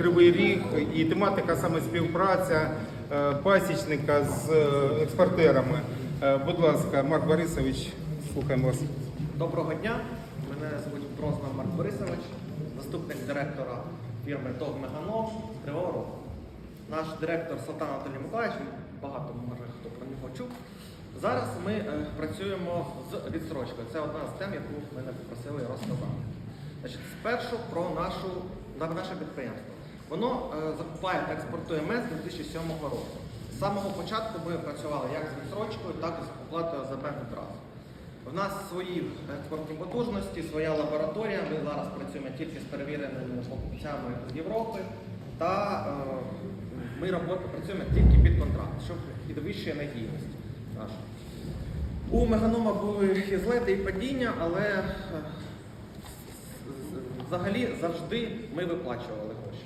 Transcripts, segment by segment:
Кривий Ріг і тематика саме співпраця е, пасічника з е, експортерами. Е, Будь ласка, Марк Борисович, слухаємо вас. Доброго дня. Мене звуть Брознов Марк Борисович, заступник директора фірми ТОВ Меганов з Кривого Рогу. Наш директор Салтан Анатолій Миколаївич, багато може хто про нього чув. Зараз ми е, працюємо з відстрочкою. Це одна з тем, яку мене попросили розказати. Значить, спершу про нашу, наше підприємство. Воно е, закупає та експортує мед з 2007 року. З самого початку ми працювали як з відстрочкою, так і з оплатою за мед одразу. В нас свої експортні потужності, своя лабораторія. Ми зараз працюємо тільки з перевіреними покупцями з Європи, та е, ми робо- працюємо тільки під контракт, що підвищує надійність нашу. У Меганома були і злети, і падіння, але е, взагалі завжди ми виплачували гроші.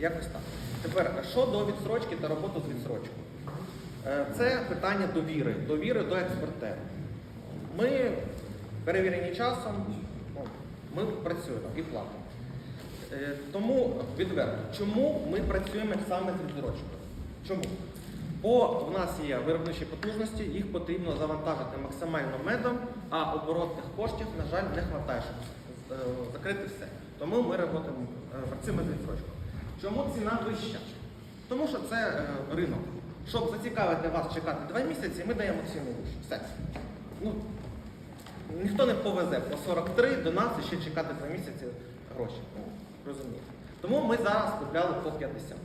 Якось так. Тепер щодо відстрочки та роботи з відстрочкою. Е, Це питання довіри, довіри до експортера. Ми перевірені часом, ну, ми працюємо і платимо. Е, Тому відверто, чому ми працюємо саме з відстрочкою? Чому? Бо в нас є виробничі потужності, їх потрібно завантажити максимально медом, а оборотних коштів, на жаль, не вистачає, щоб е, закрити все. Тому ми працюємо, з відстрочкою. Чому ціна вища? Тому що це е, ринок. Щоб зацікавити вас чекати два місяці, ми даємо ціну вищу. Все. Ну, ніхто не повезе по 43 до нас і ще чекати два місяці гроші. Ну, розумієте. Тому ми зараз купляли по 50.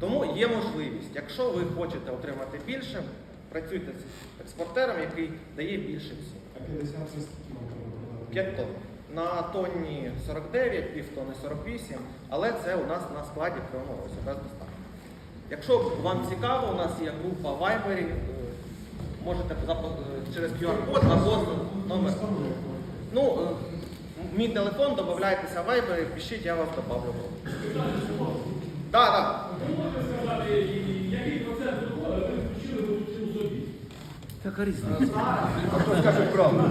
Тому є можливість, якщо ви хочете отримати більше, працюйте з експортером, який дає більше ціну. А 50 це скільки? 5 тонн. На тонні 49, пів тонни 48, але це у нас на складі Кривому Розі, без доставки. Якщо вам цікаво, у нас є група в Viber, е, можете е, через QR-код або номер. Ну, е, мій телефон, додавайтеся в Viber, пишіть, я вас добавлю. Так, так. Яка різниця? А хто скаже правду?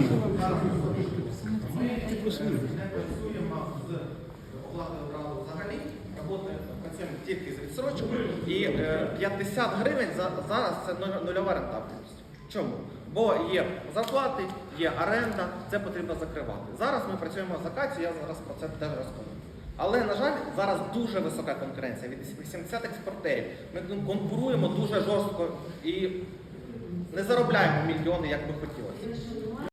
Ми працюємо з оплатою одразу взагалі, працюємо тільки з відсрочкою. І е, 50 гривень за- зараз це нульова рентабельність. Чому? Бо є зарплати, є оренда, це потрібно закривати. Зараз ми працюємо з акацією, я зараз про це теж розкажу. Але, на жаль, зараз дуже висока конкуренція від 80 експортерів. Ми конкуруємо дуже жорстко і не заробляємо мільйони, як би хотілося.